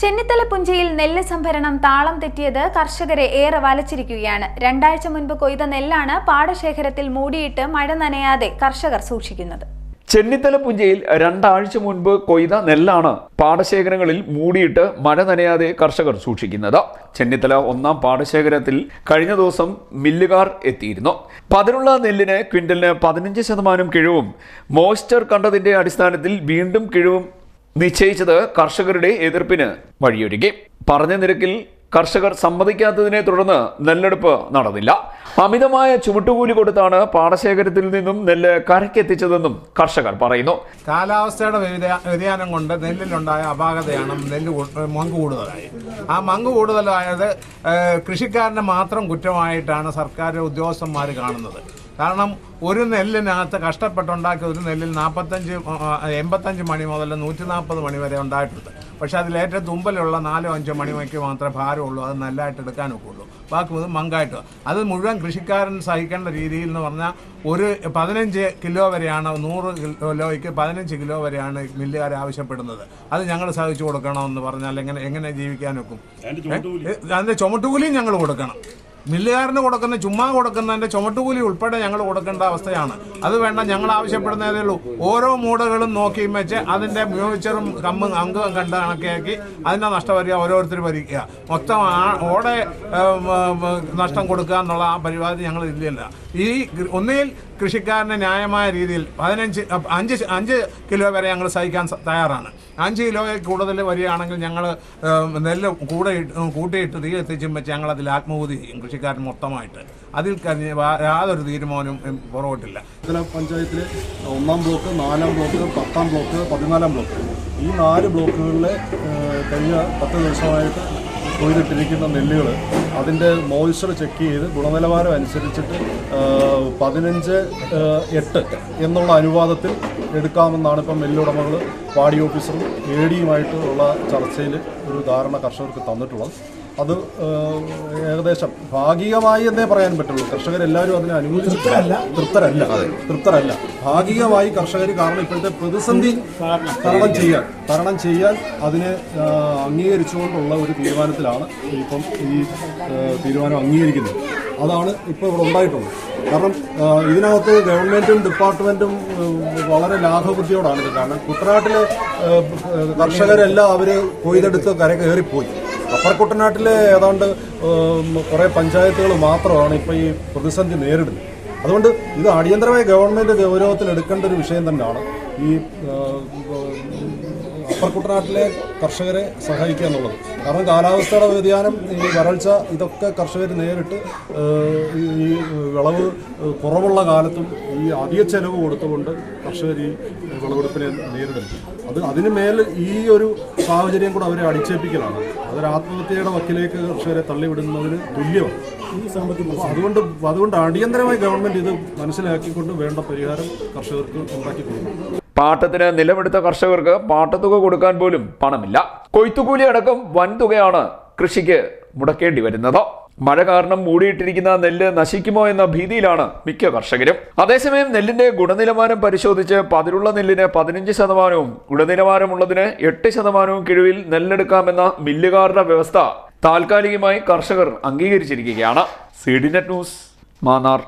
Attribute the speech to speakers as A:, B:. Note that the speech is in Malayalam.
A: ചെന്നിത്തല പുഞ്ചയിൽ നെല്ല് സംഭരണം താളം തെറ്റിയത് കർഷകരെ ഏറെ വലച്ചിരിക്കുകയാണ്. രണ്ടാഴ്ച മുൻപ് കൊയ്ത നെല്ലാണ് പാടശേഖരത്തിൽ മൂടിയിട്ട് മഴ നനയാതെ കർഷകർ സൂക്ഷിക്കുന്നത്.
B: ചെന്നിത്തല പുഞ്ചയിൽ രണ്ടാഴ്ച മുൻപ് കൊയ്ത നെല്ലാണ് പാടശേഖരങ്ങളിൽ മൂടിയിട്ട് മഴ നനയാതെ കർഷകർ സൂക്ഷിക്കുന്നത്. ചെന്നിത്തല ഒന്നാം പാടശേഖരത്തിൽ കഴിഞ്ഞ ദിവസം മില്ലുകാർ എത്തിയിരുന്നു. പതിനുള്ള നെല്ലിന് ക്വിന്റലിന് പതിനഞ്ച് ശതമാനം കിഴിവും മോയ്സ്ചർ കണ്ടതിന്റെ അടിസ്ഥാനത്തിൽ വീണ്ടും കിഴിവും നിശ്ചയിച്ചത് കർഷകരുടെ എതിർപ്പിന് വഴിയൊരുക്കി. പറഞ്ഞ നിരക്കിൽ കർഷകർ സമ്മതിക്കാത്തതിനെ തുടർന്ന് നെല്ലെടുപ്പ് നടന്നില്ല. അമിതമായ ചുമട്ടുകൂലി കൊടുത്താണ് പാടശേഖരത്തിൽ നിന്നും നെല്ല് കരക്കെത്തിച്ചതെന്നും കർഷകർ പറയുന്നു.
C: കാലാവസ്ഥയുടെ വ്യതിയാ- വ്യതിയാനം കൊണ്ട് നെല്ലിലുണ്ടായ അപാകതയാണ് നെല്ല് മങ്ക് കൂടുതലായി. ആ മങ്ക് കൂടുതലായത് കൃഷിക്കാരനെ മാത്രം കുറ്റമായിട്ടാണ് സർക്കാർ ഉദ്യോഗസ്ഥന്മാർ കാണുന്നത്. കാരണം ഒരു നെല്ലിനകത്ത് കഷ്ടപ്പെട്ടുണ്ടാക്കിയ ഒരു നെല്ലിൽ നാൽപ്പത്തഞ്ച് എൺപത്തഞ്ച് മണി മുതൽ നൂറ്റി നാൽപ്പത് മണി വരെ ഉണ്ടായിട്ടുണ്ട്. പക്ഷെ അതിലേറ്റവും തുമ്പലുള്ള നാലോ അഞ്ചോ മണിമയ്ക്ക് മാത്രമേ ഭാരമുള്ളൂ. അത് നല്ലതായിട്ട് എടുക്കാൻ ഒക്കുള്ളൂ ബാക്കി മുതൽ മങ്കായിട്ട് അത് മുഴുവൻ കൃഷിക്കാരൻ സഹിക്കേണ്ട രീതിയിൽ എന്ന് പറഞ്ഞാൽ ഒരു പതിനഞ്ച് കിലോ വരെയാണ് നൂറ് കിലോയ്ക്ക് പതിനഞ്ച് കിലോ വരെയാണ് മില്ലുകാർ ആവശ്യപ്പെടുന്നത്. അത് ഞങ്ങൾ സഹിച്ചു കൊടുക്കണമെന്ന് പറഞ്ഞാൽ എങ്ങനെ എങ്ങനെ ജീവിക്കാനൊക്കും ഒക്കും? അതിന്റെ ചുമട്ടുകൂലിയും ഞങ്ങൾ കൊടുക്കണം. മില്ലുകാരന് കൊടുക്കുന്ന ചുമ്മാ കൊടുക്കുന്നതിന്റെ ചുമട്ടുകൂലി ഉൾപ്പെടെ ഞങ്ങൾ കൊടുക്കേണ്ട അവസ്ഥയാണ്. അത് വേണ്ട ഞങ്ങൾ ആവശ്യപ്പെടുന്നതേ ഉള്ളൂ. ഓരോ മൂടകളും നോക്കിയും വെച്ച് അതിന്റെ മ്യൂച്ചറും കമ്മും അംഗവും കണ്ട് കണക്കാക്കി അതിന്റെ നഷ്ടപരിഹാരം ഓരോരുത്തർ ഭരിക്കുക. മൊത്തം ഓടെ നഷ്ടം കൊടുക്കുക എന്നുള്ള ആ പരിപാടി ഞങ്ങൾ ഇല്ലല്ല. ഈ ഒന്നിൽ കൃഷിക്കാരന് ന്യായമായ രീതിയിൽ പതിനഞ്ച് അഞ്ച് അഞ്ച് കിലോ വരെ ഞങ്ങൾ സഹിക്കാൻ തയ്യാറാണ്. അഞ്ച് കിലോയിൽ കൂടുതൽ വരികയാണെങ്കിൽ ഞങ്ങൾ നെല്ല് കൂടെ കൂട്ടിയിട്ട് തീ എത്തിച്ചും വെച്ച് ഞങ്ങൾ അതിൽ ആത്മഹൂതി ചെയ്യും കൃഷിക്കാരൻ മൊത്തമായിട്ട്. അതിൽ യാതൊരു തീരുമാനവും പുറകോട്ടില്ല.
D: ഇതിലെ പഞ്ചായത്തിലെ ഒന്നാം ബ്ലോക്ക് നാലാം ബ്ലോക്ക് പത്താം ബ്ലോക്ക് പതിനാലാം ബ്ലോക്ക്. ഈ നാല് ബ്ലോക്കുകളിലെ കഴിഞ്ഞ പത്ത് ദിവസമായിട്ട് കൊയ്തിട്ടിരിക്കുന്ന നെല്ലുകൾ അതിന്റെ മോയ്സ്ചർ ചെക്ക് ചെയ്ത് ഗുണനിലവാരം അനുസരിച്ചിട്ട് പതിനഞ്ച് എട്ട് എന്നുള്ള അനുവാദത്തിൽ എടുക്കാമെന്നാണ് ഇപ്പം നെല്ലുടമകൾ പാടി ഓഫീസറും എ ഡിയുമായിട്ടുള്ള ചർച്ചയിൽ ഒരു ധാരണ കർഷകർക്ക് തന്നിട്ടുള്ളത്. അത് ഏകദേശം ഭാഗികമായി എന്നേ പറയാൻ പറ്റുള്ളൂ. കർഷകരെല്ലാവരും അതിനെ അനുകൂലിച്ചിട്ടില്ല തൃപ്തരല്ല. തൃപ്തരല്ല. ഭാഗികമായി കർഷകർ കാരണം ഇപ്പോഴത്തെ പ്രതിസന്ധി തരണം ചെയ്യാൻ തരണം ചെയ്യാൻ അതിനെ അംഗീകരിച്ചുകൊണ്ടുള്ള ഒരു തീരുമാനത്തിലാണ് ഇപ്പം ഈ തീരുമാനം അംഗീകരിക്കുന്നത്. അതാണ് ഇപ്പോൾ ഇവിടെ ഉണ്ടായിട്ടുള്ളത്. കാരണം ഇതിനകത്ത് ഗവൺമെന്റും ഡിപ്പാർട്ട്മെന്റും വളരെ ലാഭബുദ്ധിയോടാണ് ഇത്. കാരണം കുട്ടനാട്ടിലെ കർഷകരെല്ലാം അവർ കൊയ്തെടുത്ത് കര കയറിപ്പോയി അപ്പർ കുട്ടനാട്ടിലെ ഏതാണ്ട് കുറേ പഞ്ചായത്തുകൾ മാത്രമാണ് ഇപ്പോൾ ഈ പ്രതിസന്ധി നേരിടുന്നത്. അതുകൊണ്ട് ഇത് അടിയന്തരമായി ഗവൺമെന്റ് ഗൗരവത്തിൽ എടുക്കേണ്ട ഒരു വിഷയം തന്നെയാണ് ഈ അപ്പർ കുട്ടനാട്ടിലെ കർഷകരെ സഹായിക്കുക എന്നുള്ളത്. കാരണം കാലാവസ്ഥയുടെ വ്യതിയാനം ഈ വരൾച്ച ഇതൊക്കെ കർഷകർ നേരിട്ട് ഈ വിളവ് കുറവുള്ള കാലത്തും ഈ അധിക ചെലവ് കൊടുത്തുകൊണ്ട് കർഷകർ ഈ വിളവെടുപ്പിനെ നേരിടുന്നു. അത് അതിന് മേൽ ഈ ഒരു സാഹചര്യം കൂടെ അവരെ അടിച്ചേൽപ്പിക്കലാണ്. അതൊരു ആത്മഹത്യയുടെ വക്കിലേക്ക് കർഷകരെ തള്ളിവിടുന്നതിന് തുല്യമാണ്. അപ്പോൾ അതുകൊണ്ട് അതുകൊണ്ട് അടിയന്തരമായി ഗവൺമെന്റ് ഇത് മനസ്സിലാക്കിക്കൊണ്ട് വേണ്ട പരിഹാരം കർഷകർക്ക് ഉണ്ടാക്കി കൊടുക്കും.
B: പാട്ടത്തിന് നിലമെടുത്ത കർഷകർക്ക് പാട്ടത്തുക കൊടുക്കാൻ പോലും പണമില്ല. കൊയ്ത്തുകൂലി അടക്കം വൻതുകയാണ് കൃഷിക്ക് മുടക്കേണ്ടി വരുന്നത്. മഴ കാരണം മൂടിയിട്ടിരിക്കുന്ന നെല്ല് നശിക്കുമോ എന്ന ഭീതിയിലാണ് മിക്ക കർഷകരും. അതേസമയം നെല്ലിന്റെ ഗുണനിലവാരം പരിശോധിച്ച് പതിരുള്ള നെല്ലിന് പതിനഞ്ച് ശതമാനവും ഗുണനിലവാരമുള്ളതിന് എട്ട് ശതമാനവും കിഴിവിൽ നെല്ലെടുക്കാമെന്ന മില്ലുകാരുടെ വ്യവസ്ഥ താൽക്കാലികമായി കർഷകർ അംഗീകരിച്ചിരിക്കുകയാണ്. C D net news Mannar.